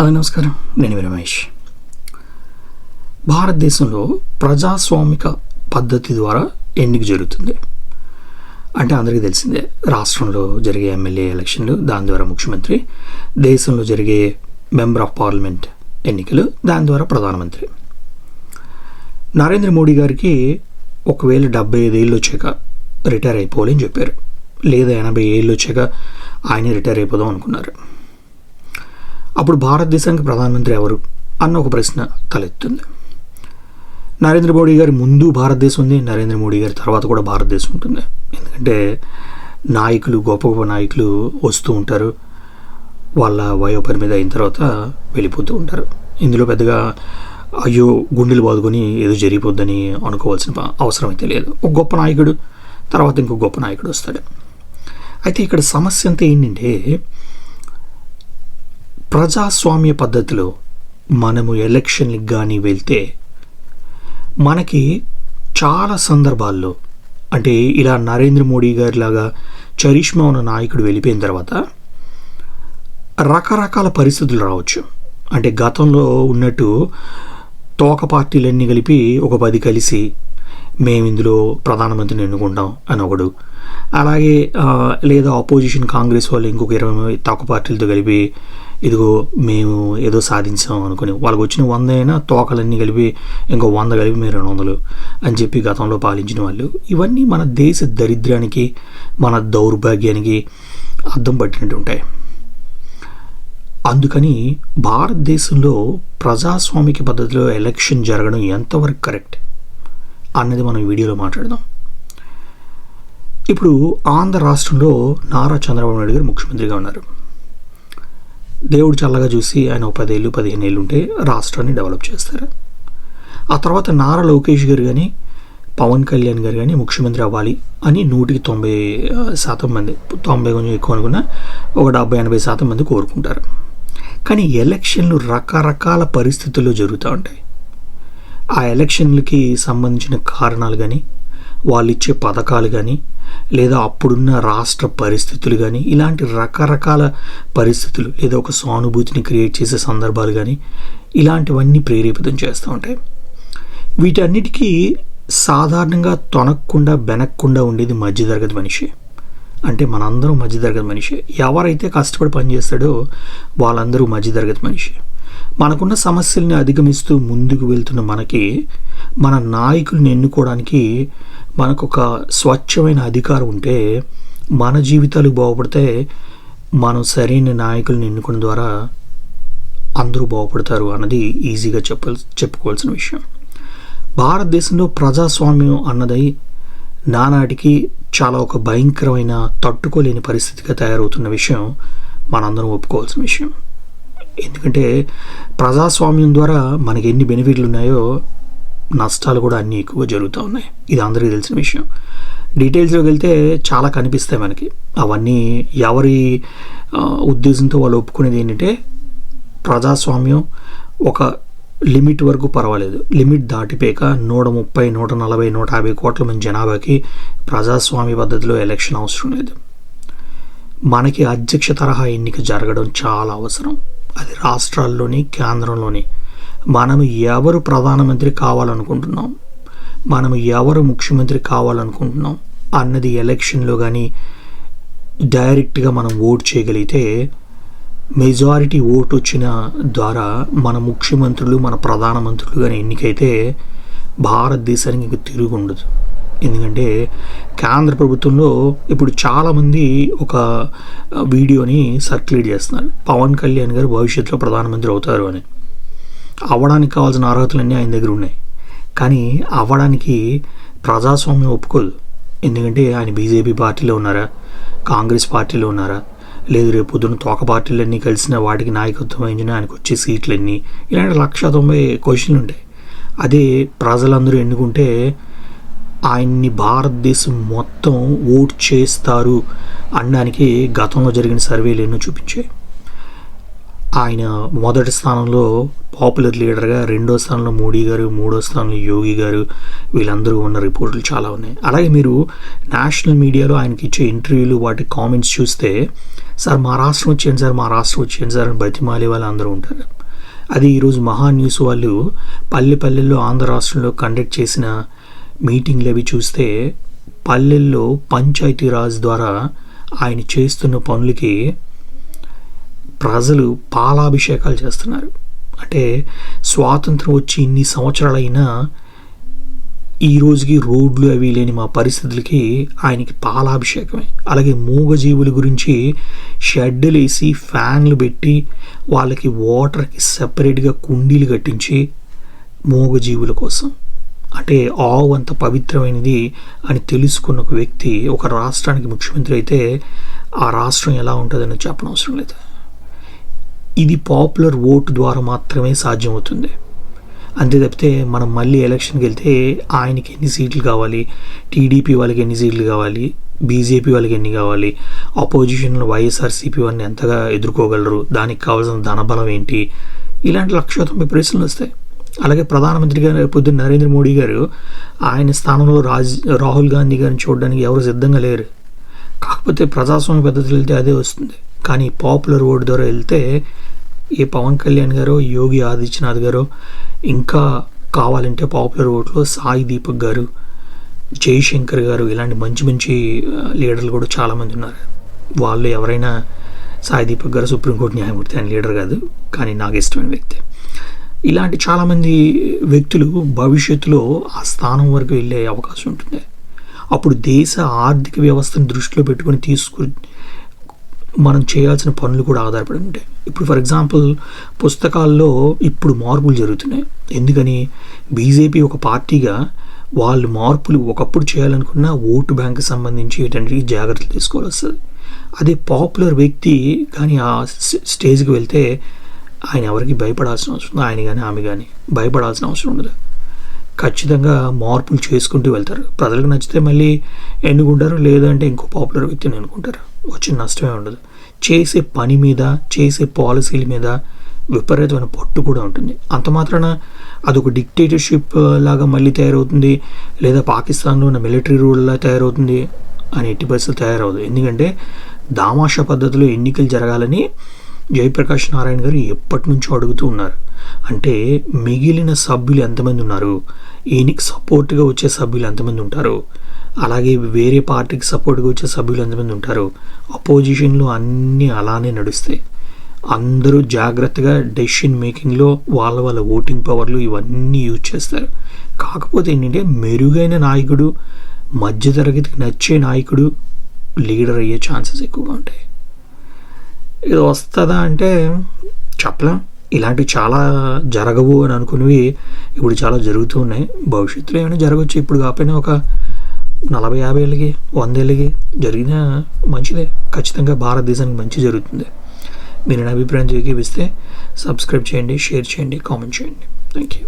Hello నమస్కారం. నేను రమేష్. భారతదేశంలో ప్రజాస్వామిక పద్ధతి ద్వారా ఎన్నిక జరుగుతుంది. అంటే అందరికీ తెలిసిందే రాష్ట్రంలో జరిగే ఎమ్మెల్యే ఎలక్షన్లు దాని ద్వారా ముఖ్యమంత్రి దేశంలో జరిగే మెంబర్ ఆఫ్ పార్లమెంట్ ఎన్నికలు దాని ద్వారా ప్రధానమంత్రి. నరేంద్ర మోడీ గారికి ఒకవేళ డెబ్బై ఐదు ఏళ్ళు వచ్చాక రిటైర్ అయిపోవాలని చెప్పారు. లేదా ఎనభై ఏళ్ళు వచ్చాక ఆయనే రిటైర్ అయిపోదాం అనుకున్నారు. అప్పుడు భారతదేశానికి ప్రధానమంత్రి ఎవరు? అన్న ఒక ప్రశ్న తలెత్తుంది. నరేంద్ర మోడీ గారి ముందు భారతదేశం ఉంది నరేంద్ర మోడీ గారి తర్వాత కూడా భారతదేశం ఉంటుంది. ఎందుకంటే నాయకులు గొప్ప గొప్ప నాయకులు వస్తూ ఉంటారు. వాళ్ళ వయో పరిమితి అయిన తర్వాత వెళ్ళిపోతూ ఉంటారు. ఇందులో పెద్దగా అయ్యో గుండెలు బాదుకొని ఏదో జరిగిపోద్దని అనుకోవాల్సిన అవసరం అయితే లేదు. ఒక గొప్ప నాయకుడు తర్వాత ఇంకో గొప్ప నాయకుడు వస్తాడు. అయితే ఇక్కడ సమస్య అంతా ఏంటంటే ప్రజాస్వామ్య పద్ధతిలో మనము ఎలక్షన్కి కానీ వెళ్తే మనకి చాలా సందర్భాల్లో అంటే ఇలా నరేంద్ర మోడీ గారి లాగా చరిష్మా ఉన్న నాయకుడు వెళ్ళిపోయిన తర్వాత రకరకాల పరిస్థితులు రావచ్చు. అంటే గతంలో ఉన్నట్టు తోక పార్టీలన్నీ కలిపి ఒక పది కలిసి మేము ఇందులో ప్రధానమంత్రిని ఎన్నుకుంటాం అని ఒకడు. అలాగే లేదా ఆపోజిషన్ కాంగ్రెస్ వాళ్ళు ఇంకొక ఇరవై తోక పార్టీలతో కలిపి ఇదిగో మేము ఏదో సాధించాం అనుకుని వాళ్ళకి వచ్చిన వంద అయినా తోకలన్నీ కలిపి ఇంకో వంద కలిపి మీరు రెండు వందలు అని చెప్పి గతంలో పాలించిన వాళ్ళు. ఇవన్నీ మన దేశ దరిద్రానికి మన దౌర్భాగ్యానికి అద్దం పట్టినట్టు ఉంటాయి. అందుకని భారతదేశంలో ప్రజాస్వామిక పద్ధతిలో ఎలక్షన్ జరగడం ఎంతవరకు కరెక్ట్ అన్నది మనం వీడియోలో మాట్లాడదాం. ఇప్పుడు ఆంధ్ర రాష్ట్రంలో నారా చంద్రబాబు నాయుడు గారు ముఖ్యమంత్రిగా ఉన్నారు. దేవుడు చల్లగా చూసి ఆయన ఒక పదేళ్ళు పదిహేను ఏళ్ళు ఉంటే రాష్ట్రాన్ని డెవలప్ చేస్తారు. ఆ తర్వాత నారా లోకేష్ గారు కానీ పవన్ కళ్యాణ్ గారు కానీ ముఖ్యమంత్రి అవ్వాలి అని నూటికి తొంభై శాతం మంది తొంభై కొంచెం ఎక్కువ అనుకున్న ఒక డెబ్బై ఎనభై శాతం మంది కోరుకుంటారు. కానీ ఎలక్షన్లు రకరకాల పరిస్థితుల్లో జరుగుతూ ఉంటాయి. ఆ ఎలక్షన్లకి సంబంధించిన కారణాలు కానీ వాళ్ళు ఇచ్చే పథకాలు కానీ లేదా అప్పుడున్న రాష్ట్ర పరిస్థితులు కానీ ఇలాంటి రకరకాల పరిస్థితులు లేదా ఒక సానుభూతిని క్రియేట్ చేసే సందర్భాలు కానీ ఇలాంటివన్నీ ప్రేరేపితం చేస్తూ ఉంటాయి. వీటన్నిటికీ సాధారణంగా తొనక్కుండా బెనక్కుండా ఉండేది మధ్యతరగతి మనిషి. అంటే మనందరం మధ్యతరగతి మనిషి. ఎవరైతే కష్టపడి పనిచేస్తాడో వాళ్ళందరూ మధ్యతరగతి మనిషి. మనకున్న సమస్యల్ని అధిగమిస్తూ ముందుకు వెళ్తున్న మనకి మన నాయకుల్ని ఎన్నుకోవడానికి మనకు ఒక స్వచ్ఛమైన అధికారం ఉంటే మన జీవితాలు బాగుపడితే మనం సరైన నాయకుల్ని ఎన్నుకోవడం ద్వారా అందరూ బాగుపడతారు అన్నది ఈజీగా చెప్ప చెప్పుకోవాల్సిన విషయం. భారతదేశంలో ప్రజాస్వామ్యం అన్నది నానాటికి చాలా ఒక భయంకరమైన తట్టుకోలేని పరిస్థితిగా తయారవుతున్న విషయం మనందరం ఒప్పుకోవాల్సిన విషయం. ఎందుకంటే ప్రజాస్వామ్యం ద్వారా మనకి ఎన్ని బెనిఫిట్లు ఉన్నాయో నష్టాలు కూడా అన్నీ ఎక్కువ జరుగుతూ ఉన్నాయి. ఇది అందరికీ తెలిసిన విషయం. డీటెయిల్స్లోకి వెళ్తే చాలా కనిపిస్తాయి మనకి. అవన్నీ ఎవరి ఉద్దేశంతో వాళ్ళు ఒప్పుకునేది ఏంటంటే ప్రజాస్వామ్యం ఒక లిమిట్ వరకు పర్వాలేదు. లిమిట్ దాటిపోయాక నూట ముప్పై నూట నలభై నూట యాభై కోట్ల మంది జనాభాకి ప్రజాస్వామ్య పద్ధతిలో ఎలక్షన్ అవసరం లేదు. మనకి అధ్యక్ష తరహా ఎన్నిక జరగడం చాలా అవసరం. అది రాష్ట్రాల్లోని కేంద్రంలోని. మనం ఎవరు ప్రధానమంత్రి కావాలనుకుంటున్నాం? మనం ఎవరు ముఖ్యమంత్రి కావాలనుకుంటున్నాం? అన్నది ఎలక్షన్లో కానీ డైరెక్ట్గా మనం ఓట్ చేయగలిగితే మెజారిటీ ఓటు వచ్చిన ద్వారా మన ముఖ్యమంత్రులు మన ప్రధానమంత్రులు కానీ ఎన్నికైతే భారతదేశానికి తిరుగు ఉండదు ఎందుకంటే కేంద్ర ప్రభుత్వంలో ఇప్పుడు చాలామంది ఒక వీడియోని సర్క్యులేట్ చేస్తున్నారు. పవన్ కళ్యాణ్ గారు భవిష్యత్తులో ప్రధానమంత్రి అవుతారు అని. అవ్వడానికి కావాల్సిన అర్హతలన్నీ ఆయన దగ్గర ఉన్నాయి. కానీ అవ్వడానికి ప్రజాస్వామ్యం ఒప్పుకోదు. ఎందుకంటే ఆయన బీజేపీ పార్టీలో ఉన్నారా? కాంగ్రెస్ పార్టీలో ఉన్నారా? లేదు రేపు పొద్దున్న తోక పార్టీలన్నీ కలిసిన వాటికి నాయకత్వం వహించిన ఆయనకు వచ్చే సీట్లన్నీ ఇలాంటి లక్ష తొంభై క్వశ్చన్లు ఉంటాయి. అదే ప్రజలందరూ ఎన్నుకుంటే ఆయన్ని భారతదేశం మొత్తం ఓట్ చేస్తారు అనడానికి గతంలో జరిగిన సర్వేలు ఎన్నో చూపించాయి. ఆయన మొదటి స్థానంలో పాపులర్ లీడర్గా రెండో స్థానంలో మోడీ గారు మూడో స్థానంలో యోగి గారు వీళ్ళందరూ ఉన్న రిపోర్టులు చాలా ఉన్నాయి. అలాగే మీరు నేషనల్ మీడియాలో ఆయనకి ఇచ్చే ఇంటర్వ్యూలు వాటి కామెంట్స్ చూస్తే సార్ మా రాష్ట్రం వచ్చేయండి సార్ మా రాష్ట్రం వచ్చేయండి సార్ అని బతిమాలే వాళ్ళు అందరూ ఉంటారు. అది ఈరోజు మహా న్యూస్ వాళ్ళు పల్లె పల్లెల్లో ఆంధ్ర రాష్ట్రంలో కండక్ట్ చేసిన మీటింగ్లు అవి చూస్తే పల్లెల్లో పంచాయతీరాజ్ ద్వారా ఆయన చేస్తున్న పనులకి ప్రజలు పాలాభిషేకాలు చేస్తున్నారు. అంటే స్వాతంత్రం వచ్చి ఇన్ని సంవత్సరాలైనా ఈ రోజుకి రోడ్లు అవి లేని మా పరిస్థితులకి ఆయనకి పాలాభిషేకమే. అలాగే మూగజీవుల గురించి షెడ్లేసి ఫ్యాన్లు పెట్టి వాళ్ళకి వాటర్కి సపరేట్గా కుండీలు కట్టించి మూగజీవుల కోసం. అంటే ఆవు అంత పవిత్రమైనది అని తెలుసుకున్న ఒక వ్యక్తి ఒక రాష్ట్రానికి ముఖ్యమంత్రి అయితే ఆ రాష్ట్రం ఎలా ఉంటుందని చెప్పనవసరం లేదు. ఇది పాపులర్ ఓటు ద్వారా మాత్రమే సాధ్యమవుతుంది. అంతే తప్పితే మనం మళ్ళీ ఎలక్షన్కి వెళ్తే ఆయనకి ఎన్ని సీట్లు కావాలి టీడీపీ వాళ్ళకి ఎన్ని సీట్లు కావాలి బీజేపీ వాళ్ళకి ఎన్ని కావాలి అపోజిషన్లో వైఎస్ఆర్సీపీ వాళ్ళని ఎంతగా ఎదుర్కోగలరు దానికి కావాల్సిన ధనబలం ఏంటి ఇలాంటి లక్ష తొంభై ప్రశ్నలు వస్తాయి. అలాగే ప్రధానమంత్రి గారు పొద్దున్న నరేంద్ర మోడీ గారు ఆయన స్థానంలో రాజ్ రాహుల్ గాంధీ గారిని చూడడానికి ఎవరు సిద్ధంగా లేరు. కాకపోతే ప్రజాస్వామ్య పద్ధతిలో వెళ్తే అదే వస్తుంది. కానీ పాపులర్ ఓటు ద్వారా వెళ్తే ఏ పవన్ కళ్యాణ్ గారో యోగి ఆదిత్యనాథ్ గారో ఇంకా కావాలంటే పాపులర్ ఓట్లో సాయి దీపక్ గారు జయశంకర్ గారు ఇలాంటి మంచి మంచి లీడర్లు కూడా చాలామంది ఉన్నారు. వాళ్ళు ఎవరైనా సాయి దీపక్ గారు సుప్రీంకోర్టు న్యాయమూర్తి ఆయన లీడర్ కాదు. కానీ నాకు ఇష్టమైన వ్యక్తి. ఇలాంటి చాలామంది వ్యక్తులు భవిష్యత్తులో ఆ స్థానం వరకు వెళ్ళే అవకాశం ఉంటుంది. అప్పుడు దేశ ఆర్థిక వ్యవస్థను దృష్టిలో పెట్టుకొని తీసుకు మనం చేయాల్సిన పనులు కూడా ఆధారపడి ఉంటాయి. ఇప్పుడు ఫర్ ఎగ్జాంపుల్ పుస్తకాల్లో ఇప్పుడు మార్పులు జరుగుతున్నాయి. ఎందుకని? బీజేపీ ఒక పార్టీగా వాళ్ళు మార్పులు ఒకప్పుడు చేయాలనుకున్న ఓటు బ్యాంక్ సంబంధించి ఏంటంటే జాగ్రత్తలు తీసుకోవాల్సి వస్తుంది. అదే పాపులర్ వ్యక్తి కానీ ఆ స్- స్టేజ్కి వెళ్తే ఆయన ఎవరికి భయపడాల్సిన అవసరం ఆయన కానీ ఆమె కానీ భయపడాల్సిన అవసరం ఉండదు. ఖచ్చితంగా మార్పులు చేసుకుంటూ వెళ్తారు. ప్రజలకు నచ్చితే మళ్ళీ ఎన్నుకుంటారు లేదంటే ఇంకో పాపులర్ వ్యక్తిని ఎన్నుకుంటారు. వచ్చిన నష్టమే ఉండదు. చేసే పని మీద చేసే పాలసీల మీద విపరీతమైన పట్టు కూడా ఉంటుంది. అంత మాత్రాన అదొక డిక్టేటర్షిప్ లాగా మళ్ళీ తయారవుతుంది లేదా పాకిస్తాన్లో ఉన్న మిలిటరీ రూల్లా తయారవుతుంది అని ఎట్టి పరిస్థితులు తయారవదు. ఎందుకంటే దామాషా పద్ధతిలో ఎన్నికలు జరగాలని జయప్రకాష్ నారాయణ గారు ఎప్పటి నుంచో అడుగుతూ ఉన్నారు. అంటే మిగిలిన సభ్యులు ఎంతమంది ఉన్నారు? ఈయనకి సపోర్ట్గా వచ్చే సభ్యులు ఎంతమంది ఉంటారు? అలాగే వేరే పార్టీకి సపోర్ట్గా వచ్చే సభ్యులు ఎంతమంది ఉంటారు? అపోజిషన్లో అన్నీ అలానే నడుస్తాయి. అందరూ జాగ్రత్తగా డెసిషన్ మేకింగ్లో వాళ్ళ వాళ్ళ ఓటింగ్ పవర్లు ఇవన్నీ యూజ్ చేస్తారు. కాకపోతే ఏంటంటే మెరుగైన నాయకుడు మధ్యతరగతికి నచ్చే నాయకుడు లీడర్ అయ్యే ఛాన్సెస్ ఎక్కువగా ఉంటాయి. ఇది వస్తుందా అంటే చెప్పలేం. ఇలాంటివి చాలా జరగవు అని అనుకునేవి ఇప్పుడు చాలా జరుగుతూ ఉన్నాయి. భవిష్యత్తులో ఏమైనా జరగవచ్చు ఇప్పుడు కాకపోయినా ఒక నలభై యాభై ఏళ్ళకి వంద ఏళ్ళకి జరిగినా మంచిదే. ఖచ్చితంగా భారతదేశానికి మంచి జరుగుతుంది. మీరు నా అభిప్రాయం చూపిస్తే సబ్స్క్రైబ్ చేయండి షేర్ చేయండి కామెంట్ చేయండి. Thank you